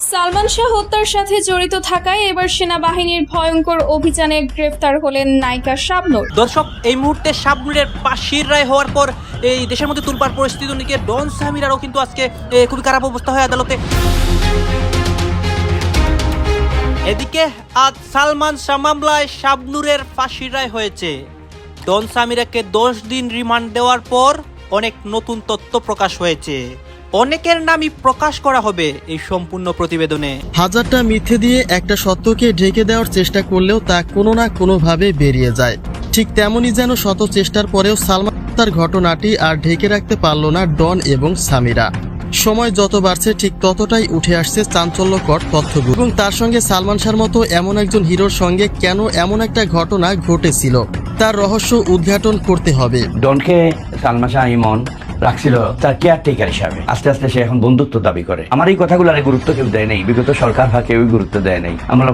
সালমান শাহ হত্যার সাথে জড়িত থাকায় এবার সেনাবাহিনীর ভয়ঙ্কর অভিযানে গ্রেফতার হলেন নায়িকা শাবনূর। দর্শক, এই মুহূর্তে শাবনুরের ফাঁসির রায় হওয়ার পর এই দেশের মধ্যে তুলপার পরিস্থিতি নিয়ে ডন সামিরারও কিন্তু আজকে খুবই খারাপ অবস্থা হয় আদালতে। এদিকে আজ সালমান শাহ মামলায় শাবনুরের ফাঁসির রায় হয়েছে। ডন সামিরাকে দশ দিন রিমান্ড দেওয়ার পর অনেক নতুন তথ্য প্রকাশ হয়েছে। অনেকের নামই প্রকাশ করা হবে এই সম্পূর্ণ প্রতিবেদনে। হাজারটা মিথ্যে দিয়ে একটা সত্যকে ঢেকে দেওয়ার চেষ্টা করলেও তা কোনো না কোনোভাবে বেরিয়ে যায়। ঠিক তেমনই যেন শত চেষ্টার পরেও সালমান তার ঘটনাটি আর ঢেকে রাখতে পারল না ডন এবং সামিরা। সময় যত বাড়ছে ঠিক ততটাই উঠে আসছে চাঞ্চল্যকর তথ্যগুলো। এবং তার সঙ্গে সালমান শাহর মতো এমন একজন হিরোর সঙ্গে কেন এমন একটা ঘটনা ঘটেছিল তার রহস্য উদ্ঘাটন করতে হবে। ডনকে সালমা শাহ ইমন রাখছিল তার কেয়ারটেকার হিসাবে। আস্তে আস্তে সে এখন বন্ধুত্ব দাবি করে। আমার এই কথাগুলো আর গুরুত্ব কেউ দেয় নাই। বিগত সরকার বা কেউই গুরুত্ব দেয় নাই। আমরা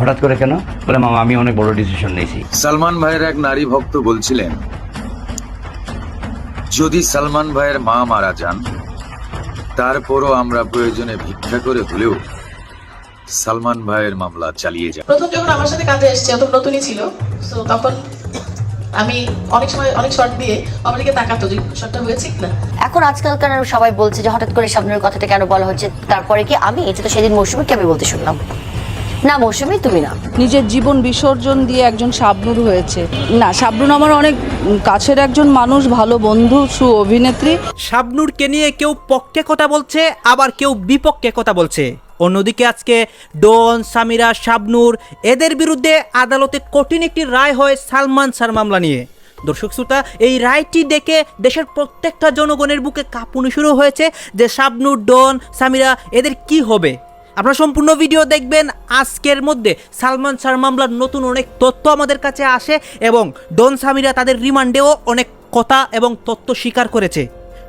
হঠাৎ করে কেন? বলে মামা আমি অনেক বড় ডিসিশন নিয়েছি। সালমান ভাইয়ের এক নারী ভক্ত বলছিলেন যদি সালমান ভাইয়ের মা মারা যান তারপরও আমরা প্রয়োজনে ভিক্ষা করে হলেও সালমান ভাইয়ের মামলা চালিয়ে যাব। প্রথম যখন আমার সাথে কাজে এসছে তখন নতুনই ছিল তো তখন আমি অনেক সময় অনেক শর্ট দিয়ে আমার দিকে তাকাতো যে শর্টটা হয়েছে কিনা। এখন আজকালকার সবাই বলছে যে হঠাৎ করে সামনের কথাটা কেন বলা হচ্ছে? তারপরে কি আমি? এটা তো সেদিন মৌসুমীকে আমি বলতে শুনলাম। না মৌসুমী তুমি না। নিজের জীবন বিসর্জন দিয়ে একজন শাবনুর হয়েছে। না শাবনুর আমার অনেক কাছের একজন মানুষ ভালো বন্ধু সু অভিনেত্রী। শাবনুরকে নিয়ে কেউ পক্ষে কথা বলছে আবার কেউ বিপক্ষে কথা বলছে। অন্যদিকে আজকে ডন, সামিরা, শাবনুর, এদের বিরুদ্ধে আদালতে কঠিন একটি রায় হয় সালমান শাহর মামলা নিয়ে। দর্শক শ্রোতা, এই রায়টি দেখে দেশের প্রত্যেকটা জনগণের বুকে কাঁপুনি শুরু হয়েছে যে শাবনুর, ডন, সামিরা, এদের কি হবে। আপনারা সম্পূর্ণ ভিডিও দেখবেন আজকের মধ্যে। সালমান শাহর মামলার নতুন অনেক তথ্য আমাদের কাছে আসে এবং ডন, সামিরা তাদের রিমান্ডেও অনেক কথা এবং তথ্য স্বীকার করেছে।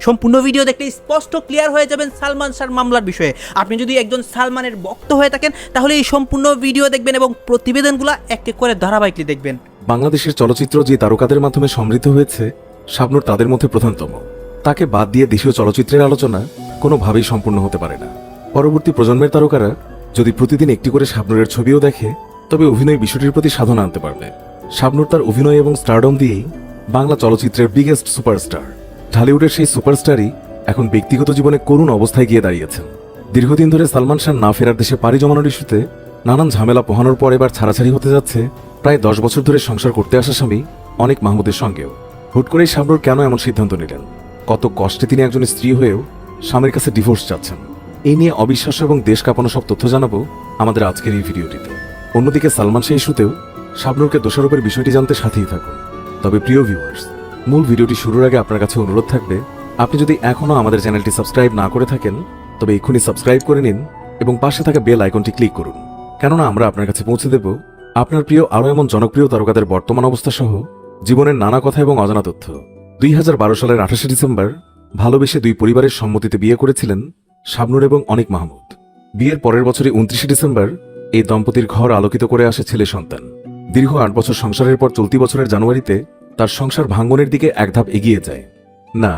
সম্পূর্ণ ভিডিও দেখলে স্পষ্ট ক্লিয়ার হয়ে যাবেন সালমান শাহর মামলার বিষয়ে। আপনি যদি একজন সালমানের ভক্ত হয়ে থাকেন, তাহলে এই সম্পূর্ণ ভিডিও দেখবেন এবং প্রতিবেদনগুলো এক এক করে ধারাবাহিকলি দেখবেন। বাংলাদেশের চলচ্চিত্র যে তারকাদের মাধ্যমে সমৃদ্ধ হয়েছে, শাবনুর তাদের মধ্যে প্রধানতম। তাকে বাদ দিয়ে দেশীয় চলচ্চিত্রের আলোচনা কোনোভাবেই সম্পূর্ণ হতে পারে না। পরবর্তী প্রজন্মের তারকারা যদি প্রতিদিন একটি করে শাবনুরের ছবিও দেখে, তবে অভিনয় বিষয়টির প্রতি সাধনা আনতে পারবে। শাবনুর তার অভিনয় এবং স্টারডম দিয়েই বাংলা চলচ্চিত্রের বিগেস্ট সুপারস্টার ঢালিউডের সেই সুপারস্টারই এখন ব্যক্তিগত জীবনে করুণ অবস্থায় গিয়ে দাঁড়িয়েছেন। দীর্ঘদিন ধরে সালমান খান না ফেরার দেশে পাড়ি জমানোর ইস্যুতে নানান ঝামেলা পোহানোর পর এবার ছাড়াছাড়ি হতে যাচ্ছে প্রায় দশ বছর ধরে সংসার করতে আসা স্বামী অনেক মাহমুদের সঙ্গেও। হুট করেই শাবনুর কেন এমন সিদ্ধান্ত নিলেন? কত কষ্টে তিনি একজন স্ত্রী হয়েও স্বামীর কাছে ডিভোর্স চাচ্ছেন। এই নিয়ে অবিশ্বাস্য এবং দেশ কাঁপানো সব তথ্য জানাব আমাদের আজকের এই ভিডিওটিতে। অন্যদিকে সালমান শাহ ইস্যুতেও শাবনুরকে দোষারোপের বিষয়টি জানতে সাথেই থাকুন। তবে প্রিয় ভিউয়ার্স মূল ভিডিওটি শুরুর আগে আপনার কাছে অনুরোধ থাকবে, আপনি যদি এখনও আমাদের চ্যানেলটি সাবস্ক্রাইব না করে থাকেন, তবে এক্ষুনি সাবস্ক্রাইব করে নিন এবং পাশে থাকা বেল আইকনটি ক্লিক করুন। কেননা আমরা আপনার কাছে পৌঁছে দেব আপনার প্রিয় আরও এমন জনপ্রিয় তারকাদের বর্তমান অবস্থা সহ জীবনের নানা কথা এবং অজানা তথ্য। দুই হাজার বারো সালের আঠাশে ডিসেম্বর, ভালোবেসে দুই পরিবারের সম্মতিতে বিয়ে করেছিলেন শাবনুর এবং অনিক মাহমুদ। বিয়ের পরের বছরই উনত্রিশে ডিসেম্বর, এই দম্পতির ঘর আলোকিত করে আসে ছেলে সন্তান। দীর্ঘ আট বছর সংসারের পর চলতি বছরের জানুয়ারিতে তার সংসার ভাঙ্গনের দিকে এক ধাপ এগিয়ে যায়। না,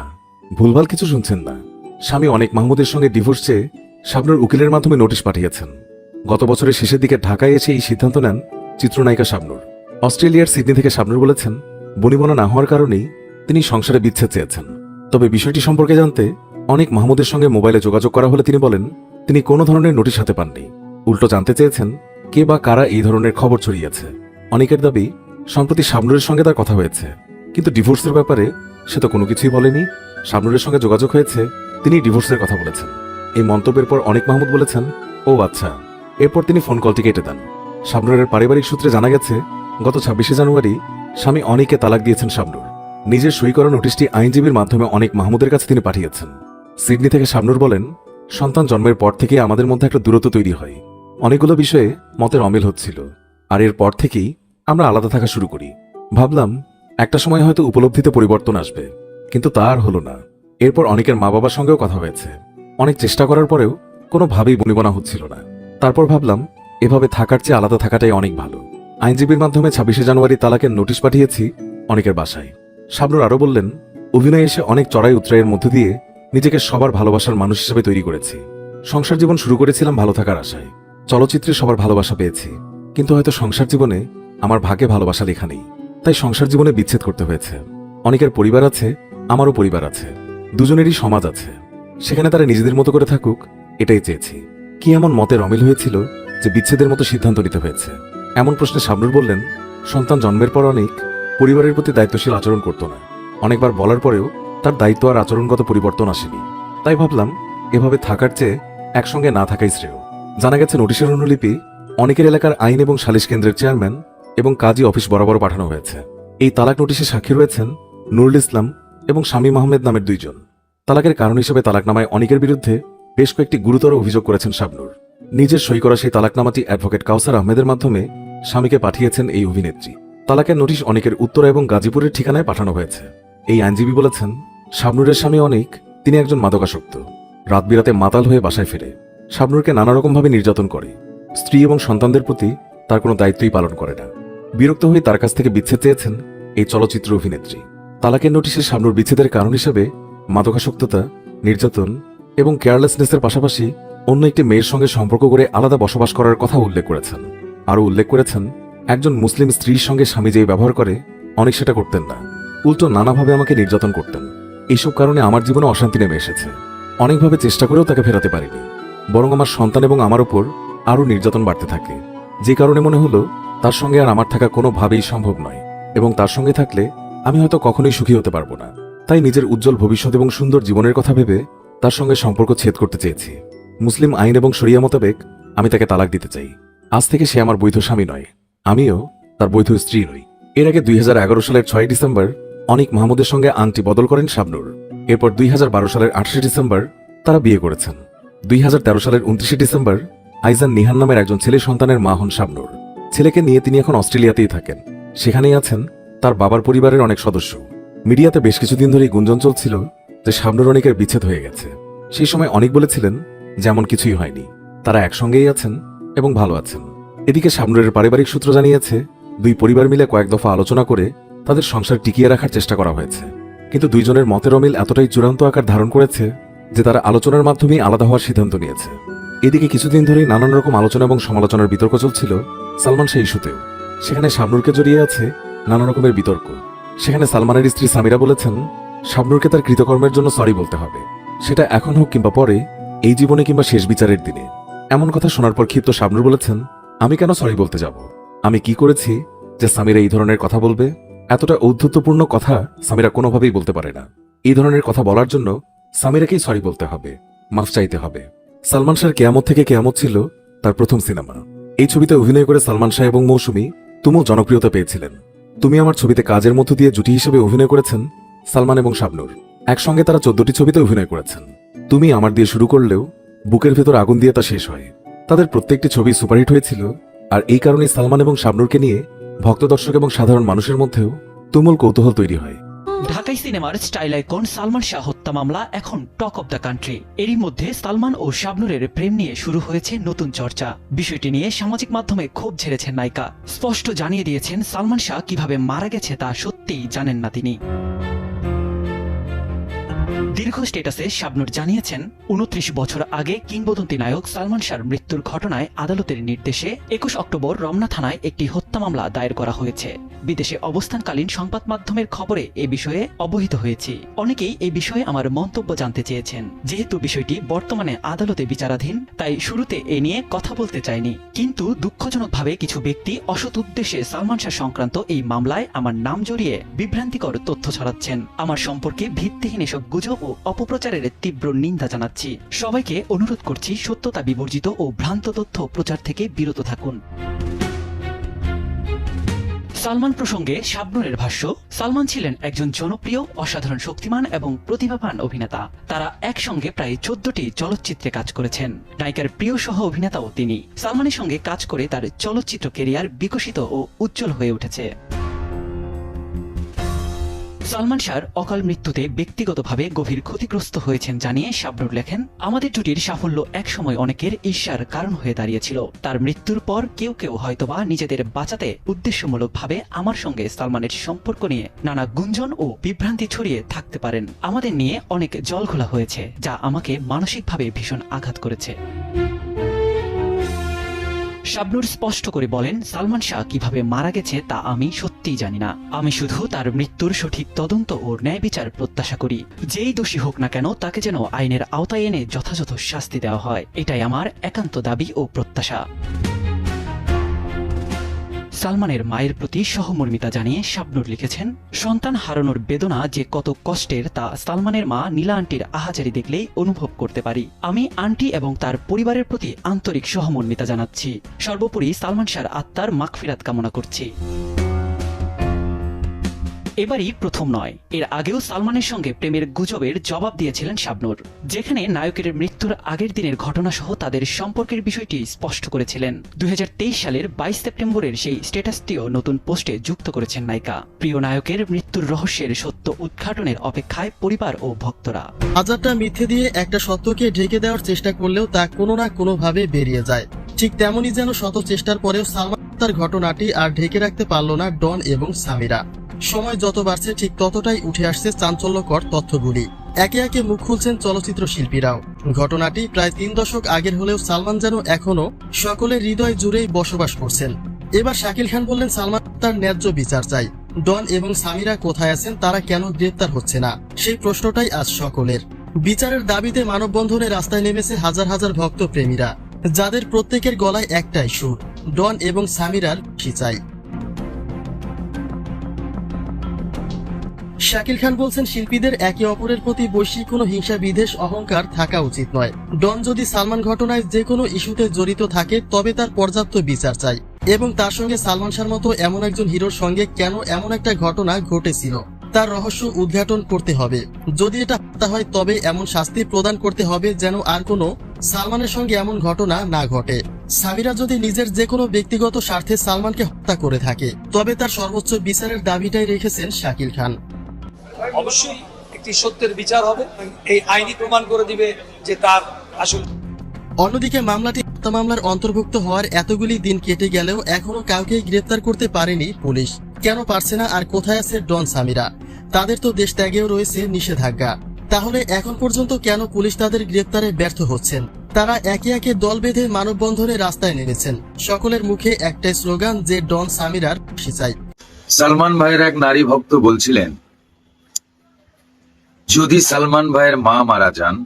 ভুলভাল কিছু শুনছেন না। স্বামী অনেক মাহমুদের সঙ্গে ডিভোর্স চেয়ে শাবনুর উকিলের মাধ্যমে নোটিশ পাঠিয়েছেন। গত বছরের শেষের দিকে ঢাকায় এসে এই সিদ্ধান্ত নেন চিত্রনায়িকা শাবনুর। অস্ট্রেলিয়ার সিডনি থেকে শাবনুর বলেছেন, বনিবনা না হওয়ার কারণেই তিনি সংসারে বিচ্ছেদ চেয়েছেন। তবে বিষয়টি সম্পর্কে জানতে অনেক মাহমুদের সঙ্গে মোবাইলে যোগাযোগ করা হলে তিনি বলেন, তিনি কোনো ধরনের নোটিশ হাতে পাননি। উল্টো জানতে চেয়েছেন, কে বা কারা এই ধরনের খবর ছড়িয়েছে। অনেকের দাবি সম্প্রতি শাবনুরের সঙ্গে তার কথা হয়েছে। কিন্তু ডিভোর্সের ব্যাপারে সে তো কোনো কিছুই বলেনি। শাবনুরের সঙ্গে যোগাযোগ হয়েছে, তিনি ডিভোর্সের কথা বলেছেন। এই মন্তব্যের পর অনেক মাহমুদ বলেছেন, ও আচ্ছা। এরপর তিনি ফোন কলটি কেটে দেন। শাবনুরের পারিবারিক সূত্রে জানা গেছে, গত ছাব্বিশে জানুয়ারি স্বামী অনেককে তালাক দিয়েছেন শাবনুর নিজের সই করা নোটিশটি আইনজীবীর মাধ্যমে অনেক মাহমুদের কাছে তিনি পাঠিয়েছেন। সিডনি থেকে শাবনুর বলেন, সন্তান জন্মের পর থেকে আমাদের মধ্যে একটা দূরত্ব তৈরি হয়। অনেকগুলো বিষয়ে মতের অমিল হচ্ছিল। আর এর পর থেকেই আমরা আলাদা থাকা শুরু করি। ভাবলাম, একটা সময় হয়তো উপলব্ধিতে পরিবর্তন আসবে, কিন্তু তা আর হলো না। এরপর অনেকের মা বাবার সঙ্গেও কথা হয়েছে। অনেক চেষ্টা করার পরেও কোনোভাবেই বনিবনা হচ্ছিল না। তারপর ভাবলাম, এভাবে থাকার চেয়ে আলাদা থাকাটাই অনেক ভালো। আইনজীবীর মাধ্যমে ছাব্বিশে জানুয়ারি তালাকের নোটিশ পাঠিয়েছি অনেকের বাসায়। শাবনুর আরও বললেন, অভিনয়ে এসে অনেক চড়াই উতরাইয়ের মধ্য দিয়ে নিজেকে সবার ভালোবাসার মানুষ হিসেবে তৈরি করেছি। সংসার জীবন শুরু করেছিলাম ভালো থাকার আশায়। চলচ্চিত্রে সবার ভালোবাসা পেয়েছি। কিন্তু হয়তো সংসার জীবনে আমার ভাগ্যে ভালোবাসা লেখা নেই। তাই সংসার জীবনে বিচ্ছেদ করতে হয়েছে। অনেকের পরিবার আছে, আমারও পরিবার আছে। দুজনেরই সমাজ আছে। সেখানে তারা নিজেদের মতো করে থাকুক, এটাই চেয়েছি। কি এমন মতের অমিল হয়েছিল যে বিচ্ছেদের মতো সিদ্ধান্ত নিতে হয়েছে? এমন প্রশ্নে শাবনুর বললেন, সন্তান জন্মের পর অনেক পরিবারের প্রতি দায়িত্বশীল আচরণ করতো না। অনেকবার বলার পরেও তার দায়িত্ব আর আচরণগত পরিবর্তন আসেনি। তাই ভাবলাম, এভাবে থাকার চেয়ে একসঙ্গে না থাকাই শ্রেয়। জানা গেছে নোটিশের অনুলিপি অনেকের এলাকার আইন এবং সালিশ কেন্দ্রের চেয়ারম্যান এবং কাজী অফিস বরাবর পাঠানো হয়েছে। এই তালাক নোটিশে সাক্ষী রয়েছেন নুরুল ইসলাম এবং শামীম আহমেদ নামের দুইজন। তালাকের কারণ হিসেবে তালাকনামায় অনেকের বিরুদ্ধে বেশ কয়েকটি গুরুতর অভিযোগ করেছেন শাবনুর। নিজের সই করা সেই তালাকনামাটি অ্যাডভোকেট কাউসার আহমেদের মাধ্যমে স্বামীকে পাঠিয়েছেন এই অভিনেত্রী। তালাকের নোটিশ অনেকের উত্তরা এবং গাজীপুরের ঠিকানায় পাঠানো হয়েছে। এই আইনজীবী বলেছেন, শাবনুরের স্বামী অনেক, তিনি একজন মাদকাসক্ত। রাত বিরাতে মাতাল হয়ে বাসায় ফিরে। শাবনুরকে নানা রকমভাবে নির্যাতন করে। স্ত্রী এবং সন্তানদের প্রতি তার কোনো দায়িত্বই পালন করে না। বিরক্ত হয়ে তার কাছ থেকে বিচ্ছেদ চেয়েছেন এই চলচ্চিত্র অভিনেত্রী। তালাকের নোটিশে শাবনুর বিচ্ছেদের কারণ হিসেবে মাদকাসক্ততা, নির্যাতন এবং কেয়ারলেসনেসের পাশাপাশি অন্য একটি মেয়ের সঙ্গে সম্পর্ক করে আলাদা বসবাস করার কথা উল্লেখ করেছেন। আরও উল্লেখ করেছেন, একজন মুসলিম স্ত্রীর সঙ্গে স্বামী যেই ব্যবহার করে, অনেক সেটা করতেন না। উল্টো নানাভাবে আমাকে নির্যাতন করতেন। এইসব কারণে আমার জীবনে অশান্তি নেমে এসেছে। অনেকভাবে চেষ্টা করেও তাকে ফেরাতে পারিনি। বরং আমার সন্তান এবং আমার ওপর আরও নির্যাতন বাড়তে থাকে। যে কারণে মনে হলো তার সঙ্গে আর আমার থাকা কোনোভাবেই সম্ভব নয়, এবং তার সঙ্গে থাকলে আমি হয়তো কখনোই সুখী হতে পারব না। তাই নিজের উজ্জ্বল ভবিষ্যৎ এবং সুন্দর জীবনের কথা ভেবে তার সঙ্গে সম্পর্ক ছেদ করতে চেয়েছি। মুসলিম আইন এবং শরিয়া মোতাবেক আমি তাকে তালাক দিতে চাই। আজ থেকে সে আমার বৈধ স্বামী নয়, আমিও তার বৈধ স্ত্রী নই। এর আগে দুই হাজার এগারো সালের ছয় ডিসেম্বর অনেক মাহমুদের সঙ্গে আংটি বদল করেন শাবনুর। এরপর দুই হাজার বারো সালের আঠাশে ডিসেম্বর তারা বিয়ে করেছেন। দুই হাজার তেরো সালের উনত্রিশে ডিসেম্বর আইজান নিহান নামের একজন ছেলে সন্তানের মা হন শাবনুর। ছেলেকে নিয়ে তিনি এখন অস্ট্রেলিয়াতেই থাকেন। সেখানেই আছেন তার বাবার পরিবারের অনেক সদস্য। মিডিয়াতে বেশ কিছুদিন ধরেই গুঞ্জন চলছিল যে শাবনুর অনেকের বিচ্ছেদ হয়ে গেছে। সেই সময় অনেক বলেছিলেন যেমন কিছুই হয়নি। তারা একসঙ্গেই আছেন এবং ভালো আছেন। এদিকে শাবনুরের পারিবারিক সূত্র জানিয়েছে, দুই পরিবার মিলে কয়েক দফা আলোচনা করে তাদের সংসার টিকিয়ে রাখার চেষ্টা করা হয়েছে। কিন্তু দুইজনের মতের অমিল এতটাই চূড়ান্ত আকার ধারণ করেছে যে তারা আলোচনার মাধ্যমেই আলাদা হওয়ার সিদ্ধান্ত নিয়েছে। এদিকে কিছুদিন ধরেই নানান রকম আলোচনা এবং সমালোচনার বিতর্ক চলছিল। সালমান সেই ইস্যুতেও। সেখানে শাবনুরকে জড়িয়ে আছে নানা রকমের বিতর্ক। সেখানে সালমানের স্ত্রী সামিরা বলেছেন শাবনুরকে তার কৃতকর্মের জন্য সরি বলতে হবে। সেটা এখন হোক কিংবা পরে, এই জীবনে কিংবা শেষ বিচারের দিনে। এমন কথা শোনার পর ক্ষিপ্ত শাবনুর বলেছেন, আমি কেন সরি বলতে যাব? আমি কি করেছি যে সামিরা এই ধরনের কথা বলবে? এতটা ঔদ্ধত্যপূর্ণ কথা সামিরা কোনোভাবেই বলতে পারে না। এই ধরনের কথা বলার জন্য সামিরাকেই সরি বলতে হবে, মাফ চাইতে হবে। সালমান শাহর কেয়ামত থেকে কেয়ামত ছিল তার প্রথম সিনেমা। এই ছবিতে অভিনয় করে সালমান শাহ এবং মৌসুমী তুমুল জনপ্রিয়তা পেয়েছিলেন। তুমি আমার ছবিতে কাজের মধ্য দিয়ে জুটি হিসেবে অভিনয় করেছেন সালমান এবং শাবনুর। একসঙ্গে তারা চোদ্দটি ছবিতে অভিনয় করেছেন। তুমি আমার দিয়ে শুরু করলেও বুকের ভেতর আগুন দিয়ে তা শেষ হয়। তাদের প্রত্যেকটি ছবি সুপারহিট হয়েছিল আর এই কারণে সালমান এবং শাবনুরকে নিয়ে ভক্ত দর্শক এবং সাধারণ মানুষের মধ্যেও তুমুল কৌতূহল তৈরি হয়। ঢাকাই সিনেমার স্টাইল আইকন সালমান শাহ হত্যা মামলা, এখন টক অব দ্য কান্ট্রি। এরই মধ্যে সালমান ও শাবনুরের প্রেম নিয়ে শুরু হয়েছে নতুন চর্চা। বিষয়টি নিয়ে সামাজিক মাধ্যমে খুব ঝেড়েছেন নায়িকা। স্পষ্ট জানিয়ে দিয়েছেন, সালমান শাহ কীভাবে মারা গেছে তা সত্যিই জানেন না তিনি। দীর্ঘ স্টেটাসে শাবনুর জানিয়েছেন, উনত্রিশ বছর আগে কিংবদন্তি নায়ক সালমান শাহর মৃত্যুর ঘটনায় আদালতের নির্দেশে একুশ অক্টোবর রমনা থানায় একটি হত্যা মামলা দায়ের করা হয়েছে। বিদেশে অবস্থানকালীন সংবাদ মাধ্যমের খবরে এ বিষয়ে অবহিত হয়েছি। অনেকেই এই বিষয়ে আমার মন্তব্য জানতে চেয়েছেন। যেহেতু বিষয়টি বর্তমানে আদালতে বিচারাধীন, তাই শুরুতে এ নিয়ে কথা বলতে চাইনি। কিন্তু দুঃখজনকভাবে কিছু ব্যক্তি অসৎ উদ্দেশ্যে সালমান শাহ সংক্রান্ত এই মামলায় আমার নাম জড়িয়ে বিভ্রান্তিকর তথ্য ছড়াচ্ছেন। আমার সম্পর্কে ভিত্তিহীন এসব গুজব ও অপপ্রচারের তীব্র নিন্দা জানাচ্ছি। সবাইকে অনুরোধ করছি সত্যতা বিবর্জিত ও ভ্রান্ত তথ্য প্রচার থেকে বিরত থাকুন। সালমান প্রসঙ্গে শাবনুরের ভাষ্য, সালমান ছিলেন একজন জনপ্রিয়, অসাধারণ শক্তিমান এবং প্রতিভাবান অভিনেতা। তারা একসঙ্গে প্রায় চোদ্দটি চলচ্চিত্রে কাজ করেছেন। নায়িকার প্রিয় সহ অভিনেতাও তিনি। সালমানের সঙ্গে কাজ করে তার চলচ্চিত্র কেরিয়ার বিকশিত ও উজ্জ্বল হয়ে উঠেছে। সালমান শাহর অকাল মৃত্যুতে ব্যক্তিগতভাবে গভীর ক্ষতিগ্রস্ত হয়েছেন জানিয়ে শাবনুর লেখেন, আমাদের জুটির সাফল্য একসময় অনেকের ঈর্ষার কারণ হয়ে দাঁড়িয়েছিল। তার মৃত্যুর পর কেউ কেউ হয়তোবা নিজেদের বাঁচাতে উদ্দেশ্যমূলকভাবে আমার সঙ্গে সালমানের সম্পর্ক নিয়ে নানা গুঞ্জন ও বিভ্রান্তি ছড়িয়ে থাকতে পারেন। আমাদের নিয়ে অনেক জল খোলা হয়েছে, যা আমাকে মানসিকভাবে ভীষণ আঘাত করেছে। শাবনুর স্পষ্ট করে বলেন, সালমান শাহ কীভাবে মারা গেছে তা আমি সত্যিই জানি না। আমি শুধু তার মৃত্যুর সঠিক তদন্ত ও ন্যায় বিচার প্রত্যাশা করি। যেই দোষী হোক না কেন, তাকে যেন আইনের আওতায় এনে যথাযথ শাস্তি দেওয়া হয়। এটাই আমার একান্ত দাবি ও প্রত্যাশা। সালমানের মায়ের প্রতি সহমর্মিতা জানিয়ে শাবনুর লিখেছেন, সন্তান হারানোর বেদনা যে কত কষ্টের তা সালমানের মা নীলা আন্টির আহাজারি দেখলেই অনুভব করতে পারি। আমি আন্টি এবং তার পরিবারের প্রতি আন্তরিক সহমর্মিতা জানাচ্ছি। সর্বোপরি সালমান শাহর আত্মার মাগফিরাত কামনা করছি। এবারই প্রথম নয়। এর আগেও সালমানের সঙ্গে প্রেমের গুজবের জবাব দিয়েছিলেন শাবনুর, যেখানে নায়কের মৃত্যুর আগের দিনের ঘটনা সহ তাদের সম্পর্কের বিষয়টি স্পষ্ট করেছিলেন। দুই হাজার তেইশ সালের বাইশ সেপ্টেম্বরের সেই স্ট্যাটাসটিও নতুন পোস্টে যুক্ত করেছেন নায়িকা। প্রিয় নায়কের মৃত্যুর রহস্যের সত্য উদ্ঘাটনের অপেক্ষায় পরিবার ও ভক্তরা। হাজারটা মিথ্যে দিয়ে একটা সত্যকে ঢেকে দেওয়ার চেষ্টা করলেও তা কোনো না কোনোভাবে বেরিয়ে যায়। ঠিক তেমনই যেন শত চেষ্টার পরেও সালমান ঘটনাটি আর ঢেকে রাখতে পারল না ডন এবং সামিরা। সময় যত বাড়ছে, ঠিক ততটাই উঠে আসছে চাঞ্চল্যকর তথ্যগুলি। একে একে মুখ খুলছেন চলচ্চিত্র শিল্পীরাও। ঘটনাটি প্রায় তিন দশক আগের হলেও সালমান যেন এখনও সকলের হৃদয় জুড়েই বসবাস করছেন। এবার শাকিল খান বললেন, সালমান তার ন্যায্য বিচার চাই। ডন এবং সামিরা কোথায় আছেন, তারা কেন গ্রেপ্তার হচ্ছে না? সেই প্রশ্নটাই আজ সকলের। বিচারের দাবিতে মানববন্ধনে রাস্তায় নেমেছে হাজার হাজার ভক্ত প্রেমীরা যাদের প্রত্যেকের গলায় একটাই সুর, ডন এবং সামিরার চাই। শাকিল খান বলছেন, শিল্পীদের একে অপরের প্রতি বৈশ্বিক কোনো হিংসা বিদেশ অহংকার থাকা উচিত নয়। ডন যদি সালমান ঘটনায় যে কোনো ইস্যুতে জড়িত থাকে, তবে তার পর্যাপ্ত বিচার চাই। এবং তার সঙ্গে সালমান শাহর মতো এমন একজন হিরোর সঙ্গে কেন এমন একটা ঘটনা ঘটেছিল, তার রহস্য উদ্ঘাটন করতে হবে। যদি এটা হত্যা হয়, তবে এমন শাস্তি প্রদান করতে হবে যেন আর কোনো সালমানের সঙ্গে এমন ঘটনা না ঘটে। সামিরা যদি নিজের যে কোনো ব্যক্তিগত স্বার্থে সালমানকে হত্যা করে থাকে, তবে তার সর্বোচ্চ বিচারের দাবিটাই রেখেছেন শাকিল খান। অবশ্যই একটি সত্যের বিচার হবে। এই আইনি প্রমাণ করে দিবে যে তার আসল অন্যদিকে মামলাটি হত্যা মামলার অন্তর্ভুক্ত হওয়ার এতগুলি দিন কেটে গেলেও এখনও কাউকে গ্রেপ্তার করতে পারেনি পুলিশ। কেন পারছে না আর কোথায় আছে ডন সামিরা? তাদের তো দেশ ত্যাগেও রয়েছে নিষেধাজ্ঞা। তাহলে এখন পর্যন্ত কেন পুলিশ তাদের গ্রেপ্তারে ব্যর্থ হচ্ছেন? তারা একে একে দল বেঁধে মানববন্ধনে রাস্তায় নেমেছেন। সকলের মুখে একটাই স্লোগান যে ডন সামিরার চাই। সালমান ভাইয়ের এক নারী ভক্ত বলছিলেন যদি সালমান ভাইয়ের মা মারা যান,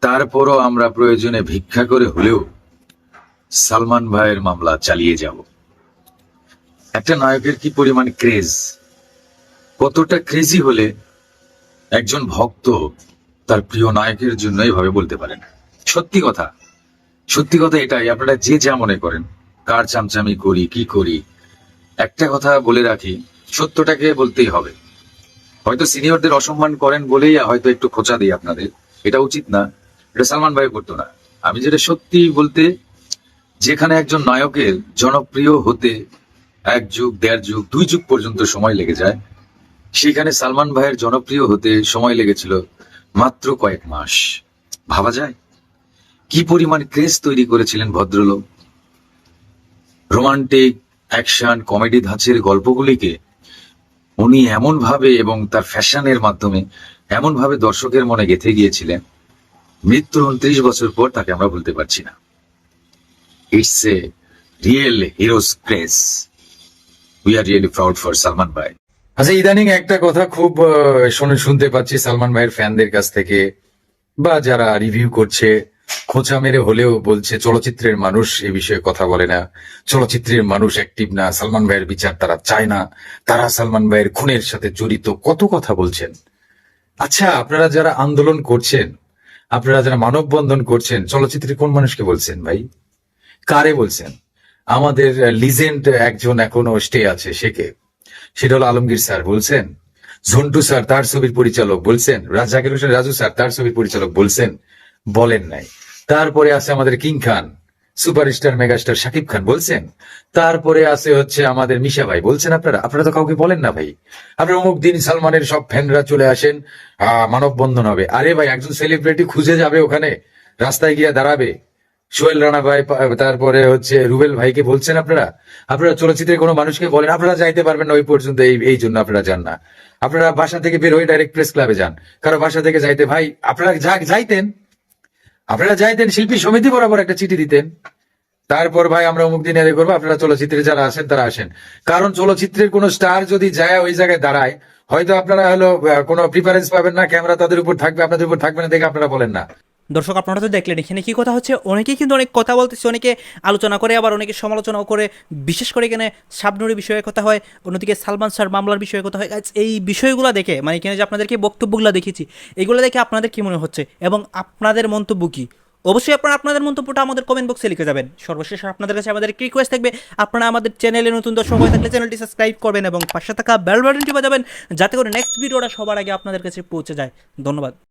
তারপরও আমরা প্রয়োজনে ভিক্ষা করে হলেও সালমান ভাইয়ের মামলা চালিয়ে যাব। একটা নায়কের কি পরিমাণ ক্রেজ? কতটা ক্রেজি হলে একজন ভক্ত তার প্রিয় নায়কের জন্য এভাবে বলতে পারেন? সত্যি কথা সত্যি কথা এটাই। আপনারা যে যা মনে করেন, কার চামচামি করি, কি করি, একটা কথা বলে রাখি, সত্যটাকে বলতেই হবে। হয়তো সিনিয়রদের অসম্মান করেন বলেই হয়তো একটু খোঁচা দিই আপনাদের। এটা উচিত না। এটা সালমান ভাই করতো না। আমি যেটা সত্যি বলতে, যেখানে একজন নায়কের জনপ্রিয় হতে এক যুগ, দেড় যুগ, দুই যুগ পর্যন্ত সময় লেগে যায়, সেখানে সালমান ভাইয়ের জনপ্রিয় হতে সময় লেগেছিল মাত্র কয়েক মাস। ভাবা যায়? কি পরিমাণ ক্রেজ তৈরি করেছিলেন ভদ্রলোক? রোমান্টিক, অ্যাকশন, কমেডি ধাঁচের গল্পগুলিকে উনি এমন ভাবে এবং তার ফ্যাশনের মাধ্যমে এমন ভাবে দর্শকের মনে গেঁথে গিয়েছিলেন মৃত্যুর উনত্রিশ বছর পর তাকে আমরা ভুলতে পারছি না। It's a real heroes craze we are really proud for Salman bhai আচ্ছা ইদানিং একটা কথা খুব শুনে শুনতে পাচ্ছি সালমান ভাইয়ের ফ্যানদের কাছ থেকে বা যারা রিভিউ করছে। খোঁচা মেরে হলেও বলছে, চলচ্চিত্রের মানুষ এ বিষয়ে কথা বলে না। চলচ্চিত্রের মানুষ অ্যাক্টিভ না। সালমান ভাইয়ের বিচার তারা চায় না। তারা সালমান ভাইয়ের খুনের সাথে জড়িত। কত কথা বলছেন। আচ্ছা আপনারা যারা আন্দোলন করছেন, আপনারা যারা মানববন্ধন করছেন চলচ্চিত্রের কোন মানুষকে বলছেন ভাই? কারে বলছেন? আমাদের লিজেন্ড একজন এখনও স্টে আছে, সে কে? সেটা হলো আলমগীর স্যার বলছেন। ঝন্টু স্যার, তার ছবির পরিচালক বলছেন। রাজ জাকির হোসেন রাজু স্যার, তার ছবির পরিচালক বলছেন। বলেন নাই। তারপরে আছে আমাদের king Khan, superstar megastar Shakib Khan বলছেন। তারপরে আছে হচ্ছে আমাদের মিশা ভাই বলছেন আপনারা? আপনারা তো কাউকে বলেন না ভাই। আপনারা অমুক দিন সালমানের সব ফ্যানরা চলে আসেন মানববন্ধন হবে। আরে ভাই, একজন সেলিব্রিটি খুঁজে যাবে ওখানে, রাস্তায় গিয়ে দাঁড়াবে। সোহেল রানা ভাই তারপরে হচ্ছে রুবেল ভাইকে বলছেন আপনারা? আপনারা চলচ্চিত্রে কোনো মানুষকে বলেন? আপনারা যাইতে পারবেন না ওই পর্যন্ত, এই এই জন্য আপনারা যান না। আপনারা বাসা থেকে বের হয়ে ডাইরেক্ট প্রেস ক্লাবে যান। কারও বাসা থেকে যাইতে ভাই, আপনারা যা- যাইতেন আপনারা যাইতেন শিল্পী সমিতি বরাবর একটা চিঠি দিতেন। তারপর ভাই, আমরা অমুক দিনে করব, আপনারা চলচ্চিত্রে যারা আসেন তারা আসেন। কারণ চলচ্চিত্রের কোন স্টার যদি যায় ওই জায়গায় দাঁড়ায়, হয়তো আপনারা হলো কোনো প্রিফারেন্স পাবেন না, ক্যামেরা তাদের উপর থাকবে, আপনাদের উপর থাকবে না দেখে আপনারা বলেন না। দর্শক, আপনারা তো দেখলেন, এখানে কি কথা হচ্ছে? অনেকেই কিন্তু অনেক কথা বলতেছে, অনেকে আলোচনা করে, আবার অনেকে সমালোচনাও করে। বিশেষ করে এখানে শাবনুরের বিষয়ে কথা হয়, অন্যদিকে সালমান স্যার মামলার বিষয়ে কথা হয়। এই বিষয়গুলো দেখে মানে এখানে যে আপনাদেরকে বক্তব্যগুলো দেখেছি এগুলো দেখে আপনাদের কি মনে হচ্ছে? এবং আপনাদের মন্তব্য কি? অবশ্যই আপনারা আপনাদের মন্তব্যটা আমাদের কমেন্ট বক্সে লিখে যাবেন। সর্বশেষ আপনাদের কাছে আমাদের রিকোয়েস্ট থাকবে, আপনারা আমাদের চ্যানেলে নতুন দর্শক হয়ে থাকলে চ্যানেলটি সাবস্ক্রাইব করবেন এবং পাশে থাকা বেল বাটনটি বাজাবেন, যাতে করে নেক্সট ভিডিওটা সবার আগে আপনাদের কাছে পৌঁছে যায়। ধন্যবাদ।